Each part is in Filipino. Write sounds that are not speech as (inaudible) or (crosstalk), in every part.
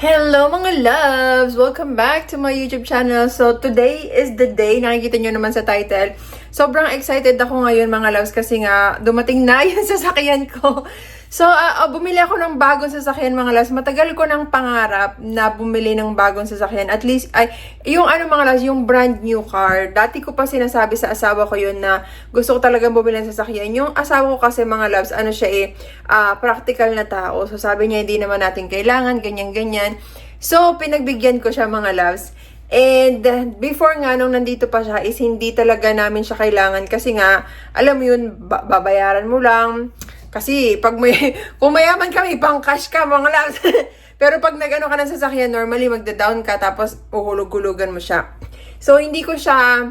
Hello mga loves! Welcome back to my YouTube channel. So today is the day, nakikita nyo naman sa title. Sobrang excited ako ngayon mga loves kasi nga dumating na (laughs) yung sasakyan ko. So ah, bumili ako ng bagong sasakyan mga loves. Matagal ko ng pangarap na bumili ng bagong sasakyan. At least, ay, yung ano mga loves, yung brand new car. Dati ko pa sinasabi sa asawa ko yun na gusto ko talagang bumili ng sasakyan. Yung asawa ko kasi mga loves, ano siya eh, ah, practical na tao. So sabi niya, hindi naman natin kailangan, ganyan-ganyan. So, pinagbigyan ko siya mga loves. And uh, before nga nung nandito pa siya is hindi talaga namin siya kailangan kasi nga alam mo yun ba- babayaran mo lang kasi pag may (laughs) kung mayaman kami pang cash ka mga loves (laughs) pero pag nagano ka ng sasakyan normally magda-down ka tapos uhulog-hulugan mo siya so hindi ko siya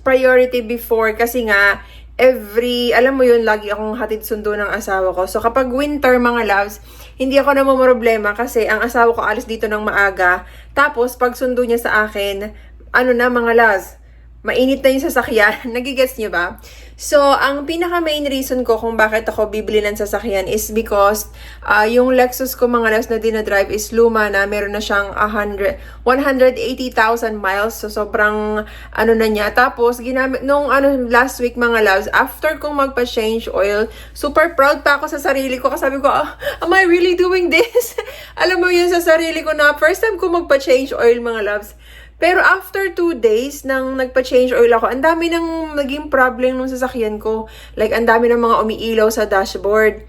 priority before kasi nga every, alam mo yun, lagi akong hatid sundo ng asawa ko. So kapag winter mga loves, hindi ako namumroblema kasi ang asawa ko alis dito ng maaga. Tapos pag sundo niya sa akin, ano na mga loves, mainit na yung sasakyan. (laughs) Nagigets niyo ba? So, ang pinaka main reason ko kung bakit ako bibili ng sasakyan is because uh, yung Lexus ko mga loves na dinadrive is luma na meron na siyang 100, 180,000 miles. So, sobrang ano na niya. Tapos, ginamit, nung ano, last week mga loves, after kong magpa-change oil, super proud pa ako sa sarili ko. Kasi sabi ko, "Ah, am I really doing this? (laughs) Alam mo yun sa sarili ko na first time ko magpa-change oil mga loves. Pero after two days nang nagpa-change oil ako, ang dami nang naging problem nung sasakyan ko. Like, ang dami ng mga umiilaw sa dashboard.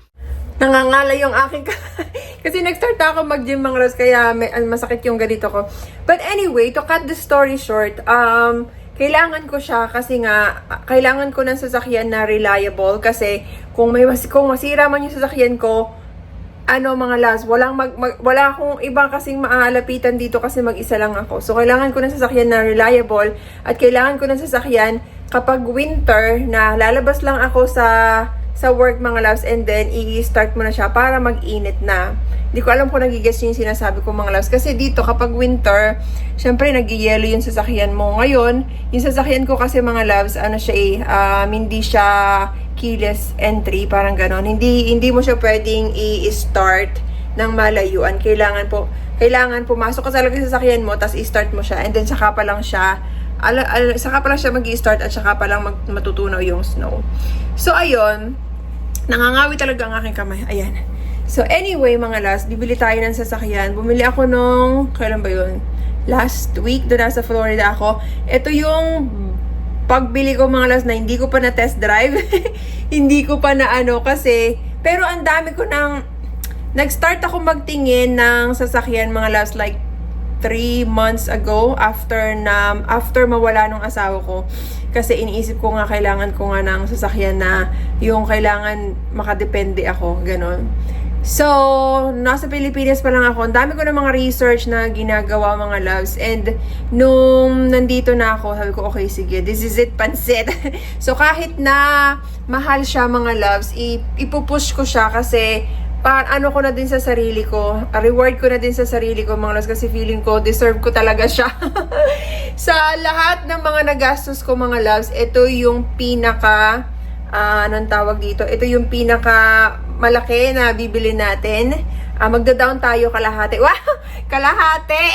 Nangangala yung aking (laughs) Kasi nag-start ako mag-gym mga Ros, kaya may, masakit yung ganito ko. But anyway, to cut the story short, um, kailangan ko siya kasi nga, kailangan ko ng sasakyan na reliable kasi kung may kung masira man yung sasakyan ko, ano mga las, walang mag, mag- wala akong ibang kasing maalapitan dito kasi mag-isa lang ako. So kailangan ko ng sasakyan na reliable at kailangan ko ng sasakyan kapag winter na lalabas lang ako sa sa work mga loves and then i-start mo na siya para mag-init na. Hindi ko alam kung nagigets yung sinasabi ko mga loves. Kasi dito kapag winter, syempre nag-yellow yung sasakyan mo. Ngayon, yung sasakyan ko kasi mga loves, ano siya eh, um, hindi siya keyless entry, parang ganon. Hindi, hindi mo siya pwedeng i-start ng malayuan. Kailangan po, kailangan pumasok ka talaga sa sasakyan mo, tapos i-start mo siya, and then saka pa lang siya, ala, ala, saka pa lang siya mag start at saka pa lang mag, matutunaw yung snow. So, ayun, nangangawi talaga ang aking kamay. Ayan. So, anyway, mga last, bibili tayo ng sasakyan. Bumili ako nung, kailan ba yun? Last week, doon nasa Florida ako. Ito yung pagbili ko mga last na hindi ko pa na test drive. (laughs) hindi ko pa na ano kasi, pero ang dami ko nang, nag-start ako magtingin ng sasakyan mga last like 3 months ago after na after mawala nung asawa ko kasi iniisip ko nga kailangan ko nga ng sasakyan na yung kailangan makadepende ako ganon So, nasa Pilipinas pa lang ako. Ang dami ko ng mga research na ginagawa mga loves. And, nung nandito na ako, sabi ko, okay, sige, this is it, pansit. (laughs) so, kahit na mahal siya mga loves, ipupush ko siya kasi pa ano ko na din sa sarili ko, reward ko na din sa sarili ko mga loves kasi feeling ko deserve ko talaga siya. (laughs) sa lahat ng mga nagastos ko mga loves, ito yung pinaka ah, anong tawag dito? Ito yung pinaka malaki na bibili natin. Ah, magda-down tayo kalahati. (laughs) Wow! Kalahati!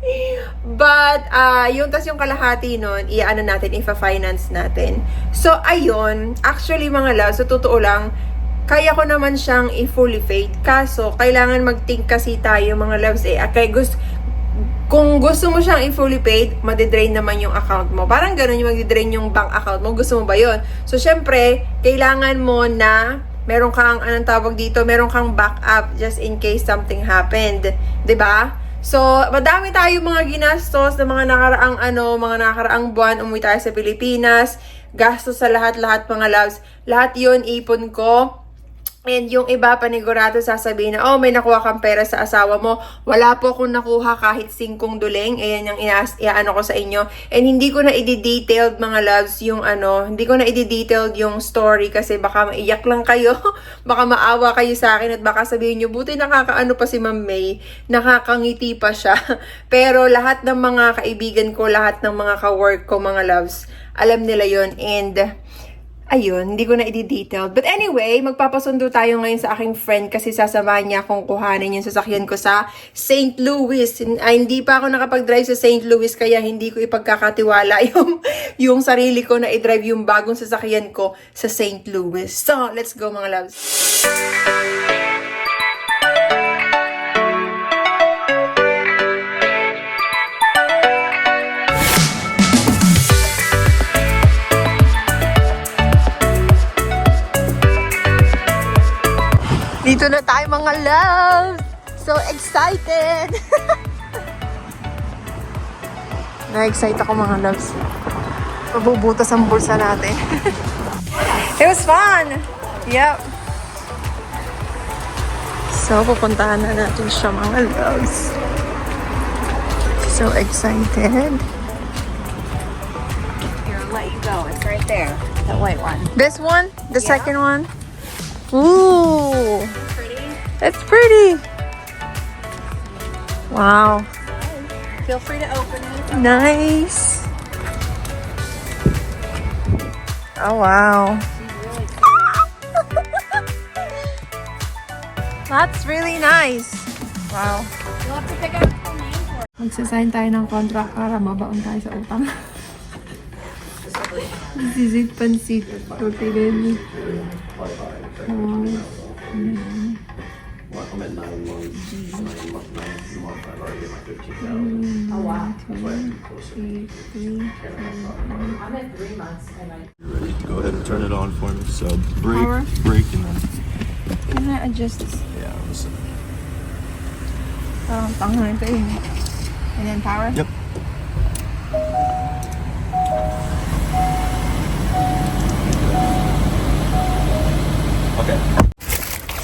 (laughs) But, ah yung tas yung kalahati nun, i-ano natin, ifa-finance natin. So, ayun, actually mga love, sa totoo lang, kaya ko naman siyang i-fully paid. Kaso, kailangan mag-think kasi tayo mga loves eh. Okay, gusto, kung gusto mo siyang i-fully paid, madidrain naman yung account mo. Parang ganun yung madidrain yung bank account mo. Gusto mo ba yon So, syempre, kailangan mo na meron kang, anong tawag dito, meron kang backup just in case something happened. 'Di ba? So, madami tayo mga ginastos na mga nakaraang ano, mga nakaraang buwan, umuwi tayo sa Pilipinas, gastos sa lahat-lahat mga loves. Lahat yon ipon ko. And yung iba panigurado sasabihin na, oh, may nakuha kang pera sa asawa mo. Wala po akong nakuha kahit singkong duling. Ayan yung inaas, iaano ko sa inyo. And hindi ko na i-detailed mga loves yung ano, hindi ko na i-detailed yung story kasi baka maiyak lang kayo. (laughs) baka maawa kayo sa akin at baka sabihin nyo, buti nakakaano pa si Ma'am May. Nakakangiti pa siya. (laughs) Pero lahat ng mga kaibigan ko, lahat ng mga ka-work ko mga loves, alam nila yon And Ayun, hindi ko na i-detail. But anyway, magpapasundo tayo ngayon sa aking friend kasi sasamahan niya akong kuhanin yung sasakyan ko sa St. Louis. Ay, hindi pa ako nakapag-drive sa St. Louis kaya hindi ko ipagkakatiwala (laughs) yung, yung sarili ko na i-drive yung bagong sasakyan ko sa St. Louis. So, let's go mga loves. Dito na tayo mga loves! So excited! (laughs) Na-excite ako mga loves. Pabubutas ang bulsa natin. (laughs) It was fun! Yep. So, pupuntahan na natin siya mga loves. So excited. Here, I'll let you go. It's right there. That white one. This one? The second one? Ooh! Pretty. That's pretty! Wow. Feel free to open it. Nice. Oh, wow. (laughs) That's really nice. Wow. You'll have to pick out the name for it. Magsasign tayo ng contract para mabaon tayo sa utang. This is it, pansit. Okay, baby. Oh, Oh, wow. three, three. I'm at three months and I. Ready? Go ahead and turn it on for me. So break, Power. break, and then Can I adjust this? yeah, listen. Parang tanga ito eh. And then power? Yep. Okay.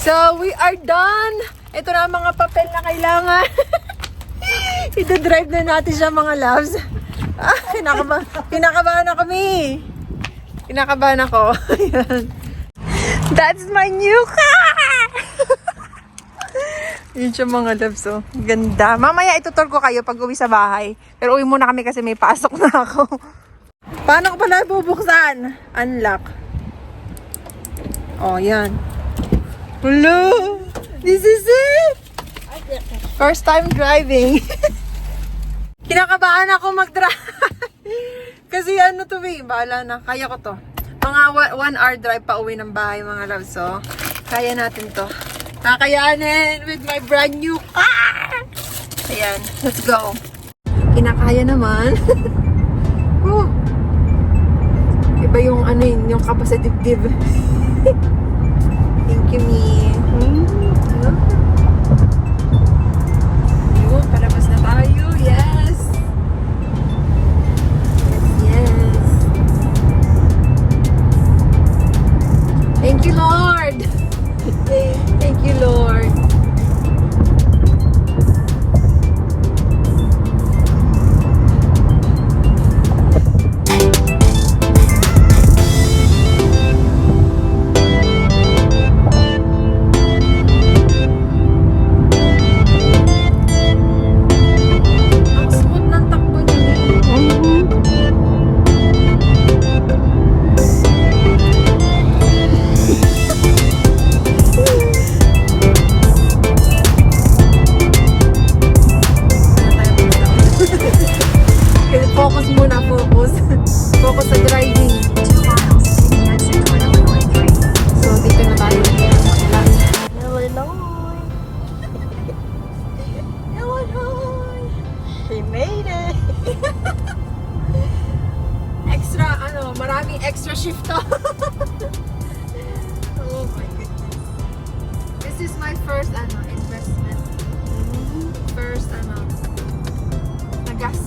So, we are done! Ito na ang mga papel na kailangan. (laughs) Ida-drive na natin siya mga loves. Ah, kinakaba kinakabahan na kami. Kinakabahan ako. (laughs) That's my new car! (laughs) Yun siya mga loves, oh. Ganda. Mamaya itutur ko kayo pag uwi sa bahay. Pero uwi muna kami kasi may pasok na ako. Paano ko pala bubuksan? Unlock. Oh, yan. Hello! This is it! First time driving. (laughs) Kinakabahan ako mag-drive. (laughs) Kasi ano to eh, bahala na. Kaya ko to. Mga wa- one hour drive pa uwi ng bahay mga loves. So, kaya natin to. Kakayanin with my brand new car! Ayan, let's go. Kinakaya naman. (laughs) Woo! Iba yung ano yun, yung kapasitive. Thank you, me.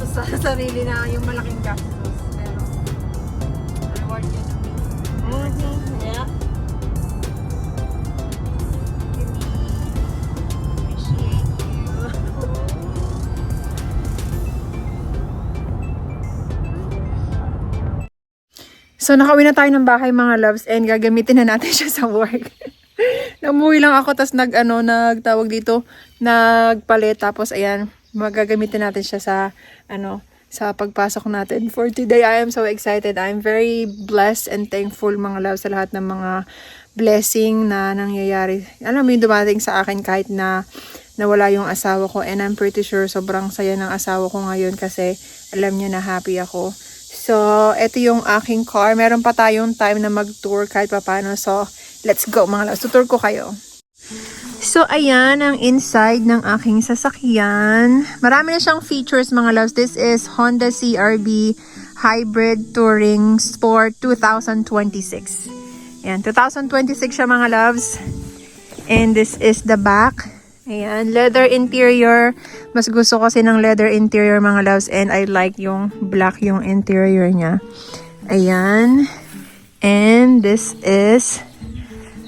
Sa sarili na yung malaking gastos. Pero, reward yun. Yeah. Appreciate you. So, nakauwi na tayo ng bahay mga loves and gagamitin na natin (laughs) siya sa work. Namuwi lang ako tapos nag, ano, nagtawag dito, nagpalit tapos ayan, magagamitin natin siya sa, ano, sa pagpasok natin for today. I am so excited. I'm very blessed and thankful mga love sa lahat ng mga blessing na nangyayari. Alam mo yung dumating sa akin kahit na nawala yung asawa ko and I'm pretty sure sobrang saya ng asawa ko ngayon kasi alam niya na happy ako. So, ito yung aking car. Meron pa tayong time na mag-tour kahit papano. So, let's go mga loves. Tutur ko kayo. So, ayan ang inside ng aking sasakyan. Marami na siyang features mga loves. This is Honda CRV Hybrid Touring Sport 2026. Ayan, 2026 siya mga loves. And this is the back. Ayan, leather interior. Mas gusto kasi ng leather interior mga loves. And I like yung black yung interior niya. Ayan. And this is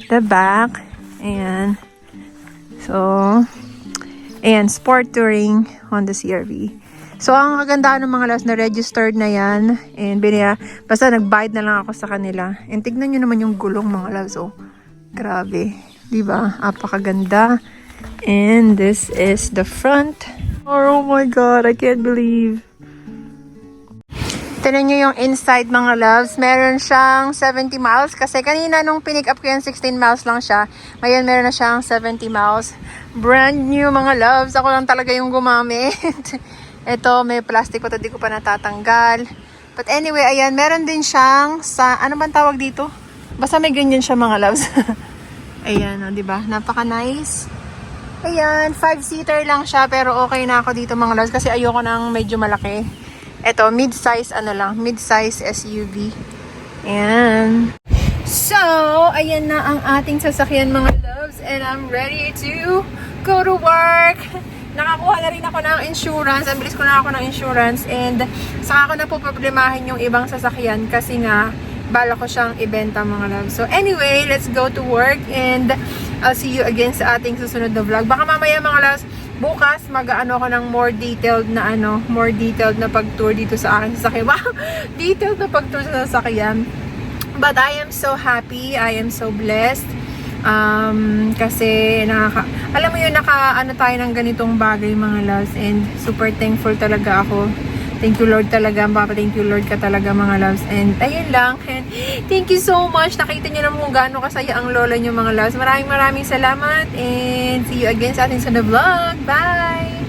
the back. Ayan. So, ayan, sport touring Honda CRV. So, ang kagandahan ng mga loves na registered na yan. And binaya, basta nag-bite na lang ako sa kanila. And tignan nyo naman yung gulong mga loves. Oh, grabe. Diba? Apakaganda. And this is the front. Oh my God, I can't believe. Tignan nyo yung inside mga loves. Meron siyang 70 miles. Kasi kanina nung pinick up ko yan, 16 miles lang siya. Ngayon meron na siyang 70 miles. Brand new mga loves. Ako lang talaga yung gumamit. (laughs) Ito, may plastic pa to. Di ko pa natatanggal. But anyway, ayan. Meron din siyang sa... Ano bang tawag dito? Basta may ganyan siya mga loves. (laughs) ayan, o, di ba? Napaka-nice. Ayan, 5-seater lang siya. Pero okay na ako dito mga loves. Kasi ayoko ng medyo malaki. Ito, mid-size ano lang, mid-size SUV. Ayan. So, ayan na ang ating sasakyan mga loves and I'm ready to go to work. Nakakuha na rin ako ng insurance. Ang bilis ko na ako ng insurance and saka ko na po problemahin yung ibang sasakyan kasi nga bala ko siyang ibenta mga loves. So anyway, let's go to work and I'll see you again sa ating susunod na vlog. Baka mamaya mga loves, bukas mag-ano ako ng more detailed na ano, more detailed na pag-tour dito sa aking sasakyan. (laughs) Wow! detailed na pag-tour sa sasakyan. But I am so happy, I am so blessed. Um, kasi nakaka, alam mo yun, naka ano tayo ng ganitong bagay mga loves and super thankful talaga ako. Thank you Lord talaga, Papa. Thank you Lord ka talaga mga loves. And ayun lang. And thank you so much. Nakita niyo naman kung gaano kasaya ang lola niyo mga loves. Maraming maraming salamat. And see you again sa ating sa the vlog. Bye!